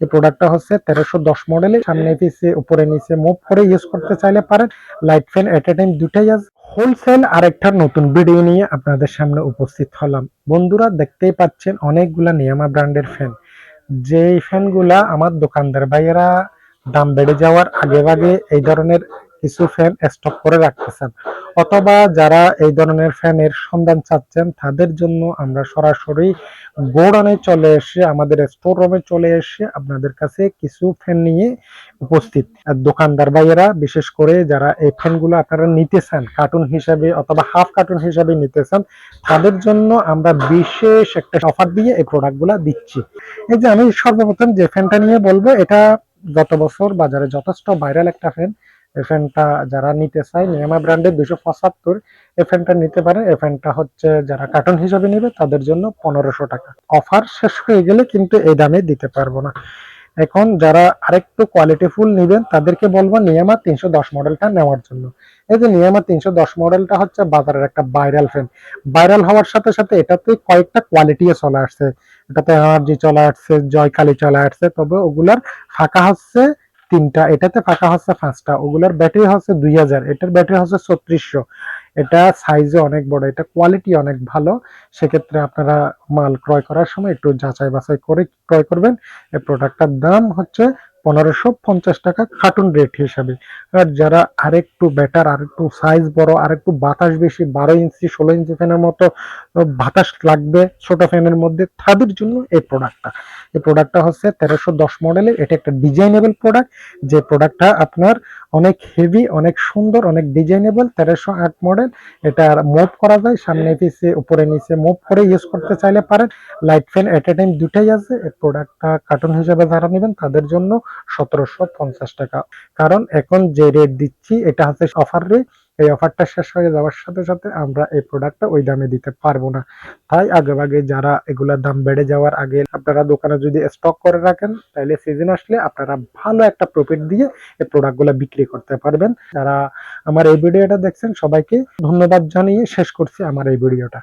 এই প্রোডাক্টটা হচ্ছে তেরোশো দশ মডেলে সামনে পিছে উপরে নিচে মুভ করে ইউজ করতে চাইলে পারেন। Light fan at a time দুটাই আছে। হোলসেল আরেকটা নতুন ভিডিও নিয়ে আপনাদের সামনে উপস্থিত হলাম। বন্ধুরা, দেখতেই পাচ্ছেন অনেকগুলা নিয়ামা ব্র্যান্ডের ফ্যান যেই ফ্যানগুলা আমার দোকানদার ভাইয়েরা দাম বেড়ে যাওয়ার আগে আগে এই ধরনের কিছু ফ্যান স্টক করে রাখতেছেন। অথবা যারা এই ধরনের ফ্যানের সন্ধান চাচ্ছেন, তাদের জন্য আমরা সরাসরি গোডানে চলে এসে, আমাদের স্টোর রুমে চলে এসে আপনাদের কাছে কিছু ফ্যান নিয়ে উপস্থিত। দোকানদার ভাইয়েরা, বিশেষ করে যারা এই ফ্যানগুলো আপনারা নিতে চান কার্টুন হিসাবে অথবা হাফ কার্টুন হিসাবে নিতে চান তাদের জন্য আমরা বিশেষ একটা অফার দিয়ে এই প্রোডাক্টগুলো দিচ্ছি। এই যে আমি সর্বপ্রথম যে ফ্যানটা নিয়ে বলব, এটা গত বছর বাজারে যথেষ্ট ভাইরাল একটা ফ্যান এই ফ্যানটা যারা নিতে চায় নিয়ামা ব্র্যান্ডের দুশো পঁচাত্তর, এই ফ্যানটা নিতে পারে এই ফ্যানটা হচ্ছে যারা কার্টুন হিসাবে নেবে, তাদের জন্য পনেরোশো টাকা। অফার শেষ হয়ে গেলে কিন্তু এই দামে দিতে পারব না। এখন যারা আরেকটু কোয়ালিটি ফুল নেবেন, তাদেরকে বলব নিয়ামা তিনশো দশ মডেলটা নেওয়ার জন্য। এই যে নিয়ামা তিনশো দশ মডেলটা হচ্ছে বাজারের একটা ভাইরাল ফ্যান ভাইরাল হওয়ার সাথে সাথে এটাতে কয়েকটা কোয়ালিটি চলে আসছে। এটাতে এনার্জি চলে আসছে, জয়কালি চলে আসছে, তবে ওগুলার ফাঁকা হচ্ছে তিনটা, এটাতে ফাঁকা হচ্ছে পাঁচটা, ওগুলার ব্যাটারি হচ্ছে দুই হাজার, এটার ব্যাটারি হচ্ছে ছত্রিশশো। এটা সাইজে অনেক বড়, এটা কোয়ালিটি অনেক ভালো। সেক্ষেত্রে আপনারা মাল ক্রয় করার সময় একটু যাচাই বাছাই করে ক্রয় করবেন। এই প্রোডাক্টটার দাম হচ্ছে পনেরোশো পঞ্চাশ টাকা কার্টুন রেট হিসাবে। আর যারা আরেকটু বেটার আরেকটু সাইজ বড়, আরেকটু বাতাস বেশি, বারো ইঞ্চি, ষোলো ইঞ্চি ফ্যানের মতো বাতাস লাগবে ছোট ফ্যানের মধ্যে, তাদের জন্য এই প্রোডাক্টটা এই প্রোডাক্টটা হচ্ছে তেরোশো দশ মডেলের এটা একটা ডিজাইনেবল প্রোডাক্ট যে প্রোডাক্টটা আপনার অনেক হেভি অনেক সুন্দর, অনেক ডিজাইনেবল তেরোশো আট মডেল এটা মুভ করা যায়, সামনে পিছে, উপরে নিচে মুভ করে ইউজ করতে চাইলে পারেন। Light fan at a time দুটাই আছে। এই প্রোডাক্টটা কার্টুন হিসেবে যারা নেবেন, তাদের জন্য সতেরোশো পঞ্চাশ টাকা। কারণ এখন যে রেট দিচ্ছি, এটা হচ্ছে অফার রেট এই অফারটা শেষ হয়ে যাওয়ার সাথে সাথে আমরা এই প্রোডাক্টটা ওই দামে দিতে পারব না। তাই আগে আগে যারা এগুলোর দাম বেড়ে যাওয়ার আগে আপনারা দোকানে যদি স্টক করে রাখেন তাহলে সিজন আসলে আপনারা ভালো একটা প্রফিট দিয়ে এই প্রোডাক্টগুলো বিক্রি করতে পারবেন। যারা আমার এই ভিডিওটা দেখছেন, সবাইকে ধন্যবাদ জানিয়ে শেষ করছি আমার এই ভিডিওটা।